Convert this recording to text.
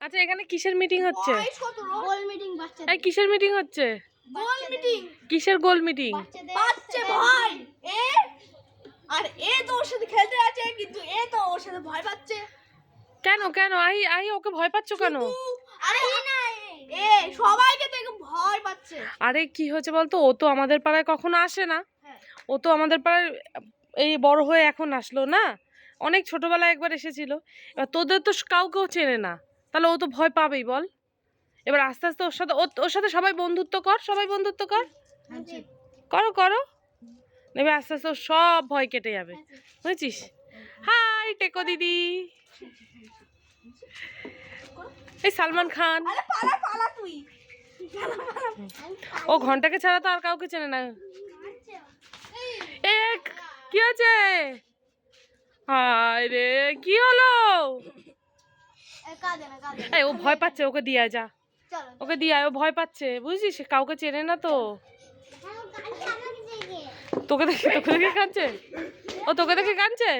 আচ্ছা এখানে কিসের মিটিং হচ্ছে? গোল মিটিং বাচ্চাদের। এই কিসের মিটিং হচ্ছে? গোল মিটিং কিসের গোল মিটিং বাচ্চা ভাই এ? আর এ তো ওর সাথে খেলতে আছে কিন্তু এ তো ওর সাথে ভয় পাচ্ছে। কেন কেন? আই আই ওকে ভয় পাচ্ছ কেন? আরে না এ সবাইকে তো ভয় পাচ্ছে। আরে কি হয়েছে বলতো? ও তো আমাদের পাড়ায় কখনো আসে না। হ্যাঁ। ও তো আমাদের পাড়ায় এই বড় হয়ে এখন আসলো না? অনেক ছোটবেলায় একবার এসেছিল। এবার তোদের তো কাউকেও চেনে না। তাহলে ও তো ভয় পাবেই বল। এবার আস্তে আস্তে ওর সাথে ওর- সাথে সবাই বন্ধুত্ব কর সবাই বন্ধুত্ব কর। করো করো। নেবে আস্তে আস্তে ওর সব ভয় কেটে যাবে। বুঝেছিস? হাই টেকো দিদি। এই সালমান খান। ও ঘন্টাকে ছাড়া তো আর কাউকে চেনে না। এ কি হয়েছে? হায় রে কি হলো? এই ও ভয় পাচ্ছে ওকে দিয়ে যা। ওকে দিয়ে ও ভয় পাচ্ছে বুঝছিস? কাউকে চেনে না তো। তোকে দেখে তোকে দেখে কাঁদছে? ও তোকে দেখে কাঁদছে?